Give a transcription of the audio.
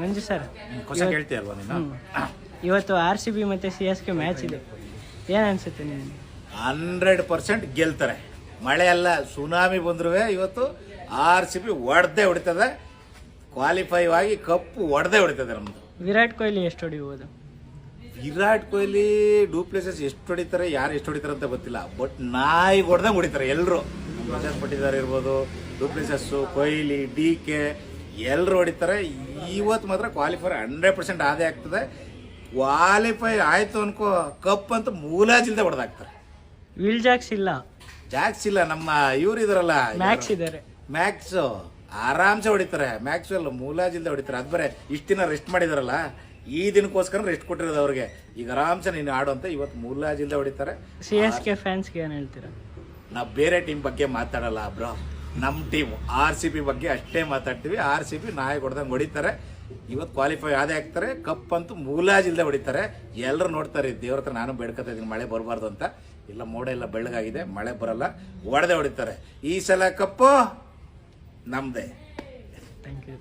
ಮಂಜು sir. ಹೊಸ ಕೇಳ್ತೀಯಲ್ವಾ ನೀನು? ಇವತ್ತು ಆರ್ ಸಿ ಬಿ ಮತ್ತು ಸಿ ಎಸ್ ಕೆ ಮ್ಯಾಚ್ ಇದೆ. ಏನು ಅನ್ಸುತ್ತೆ ನಿಮಗೆ? ಹಂಡ್ರೆಡ್ ಪರ್ಸೆಂಟ್ ಗೆಲ್ತಾರೆ. ಮಳೆ ಅಲ್ಲ ಸುನಾಮಿ ಬಂದ್ರು ಇವತ್ತು ಆರ್ ಸಿ ಬಿ ಹೊಡೆದೇ ಹೊಡಿತದೆ. ಕ್ವಾಲಿಫೈ ಆಗಿ ಕಪ್ಪು ಹೊಡೆದೇ ಹೊಡಿತದೆ ನಮ್ದು. ವಿರಾಟ್ ಕೊಹ್ಲಿ ಎಷ್ಟು ಹೊಡಿಬೋದು? ವಿರಾಟ್ ಕೊಹ್ಲಿ ಡೂಪ್ಲೇಸಸ್ ಎಷ್ಟು ಹೊಡಿತಾರೆ ಯಾರು ಎಷ್ಟು ಹೊಡಿತಾರೆ ಅಂತ ಗೊತ್ತಿಲ್ಲ. ಬಟ್ ನಾಯಿ ಹೊಡೆದಂಗೆ ಹೊಡಿತಾರೆ ಎಲ್ಲರೂ ರಜತ್ ಪಟ್ಟಿದಾರ್ ಇರ್ಬೋದು ಡೂಪ್ಲೇಸಸ್ಸು ಕೊಹ್ಲಿ ಡಿ ಕೆ ಎಲ್ಲರೂ ಹೊಡಿತಾರೆ. ಇವತ್ತು ಮಾತ್ರ ಕ್ವಾಲಿಫೈ ಹಂಡ್ರೆಡ್ ಪರ್ಸೆಂಟ್ ಆದೇ ಆಗ್ತದೆ. ಕ್ವಾಲಿಫೈ ಆಯ್ತು ಅನ್ಕೋ ಕಪ್ ಅಂತ ಮೂಲಾಜಿಲ್ದೆ ಹೊಡೆದಾಕ್ತಾರೆ. ವಿಲ್ ಜಾಕ್ಸ್ ಇಲ್ಲ. ಜಾಕ್ಸ್ ಇಲ್ಲ ನಮ್ಮ ಇವ್ರು ಇದಾರಲ್ಲ ಮ್ಯಾಕ್ಸ್ ಇದ್ದಾರೆ ಮ್ಯಾಕ್ಸ್ ಆರಾಮ್ಸೆ ಹೊಡಿತಾರೆ. ಮ್ಯಾಕ್ಸ್ ಅಲ್ಲ ಮೂಲಾಜಿಲ್ದೆ ಹೊಡಿತಾರೆ. ಅದು ಬರೇ ಇಷ್ಟು ದಿನ ರೆಸ್ಟ್ ಮಾಡಿದಾರಲ್ಲ ಈ ದಿನಕ್ಕೋಸ್ಕರ ರೆಸ್ಟ್ ಕೊಟ್ಟಿರೋದು ಅವ್ರಿಗೆ. ಈಗ ಆರಾಮ್ಸೆ ನೀನು ಆಡು ಅಂತ ಇವತ್ತು ಮೂಲಾಜಿಲ್ದೆ ಹೊಡಿತಾರೆ. ಸಿ ಎಸ್ ಕೆ ಫ್ಯಾನ್ಸ್ಗೆ ಏನು ಹೇಳ್ತೀರಾ? ನಾವು ಬೇರೆ ಟೀಮ್ ಬಗ್ಗೆ ಮಾತಾಡಲ್ಲ ಬ್ರೋ. ನಮ್ಮ ಟೀಮ್ ಆರ್ ಸಿ ಬಿ ಬಗ್ಗೆ ಅಷ್ಟೇ ಮಾತಾಡ್ತೀವಿ. ಆರ್ ಸಿ ಬಿ ನಾಯಿ ಹೊಡೆದಂಗೆ ಹೊಡಿತಾರೆ. ಇವತ್ತು ಕ್ವಾಲಿಫೈ ಆದೇ ಆಗ್ತಾರೆ. ಕಪ್ ಅಂತೂ ಮೂಲಾಜಿಲ್ದೆ ಹೊಡಿತಾರೆ. ಎಲ್ಲರೂ ನೋಡ್ತಾರೆ ದೇವ್ರ ಹತ್ರ ನಾನು ಬೇಡ್ಕೊತಾ ಇದ್ದೀನಿ, ಮಳೆ ಬರಬಾರ್ದು ಅಂತ. ಇಲ್ಲ, ಮೋಡ ಎಲ್ಲ ಬೆಳ್ಳಗಾಗಿದೆ, ಮಳೆ ಬರಲ್ಲ ಹೊಡೆದೇ ಹೊಡಿತಾರೆ. ಈ ಸಲ ಕಪ್ಪು ನಮ್ಮದೇ ಥ್ಯಾಂಕ್ ಯು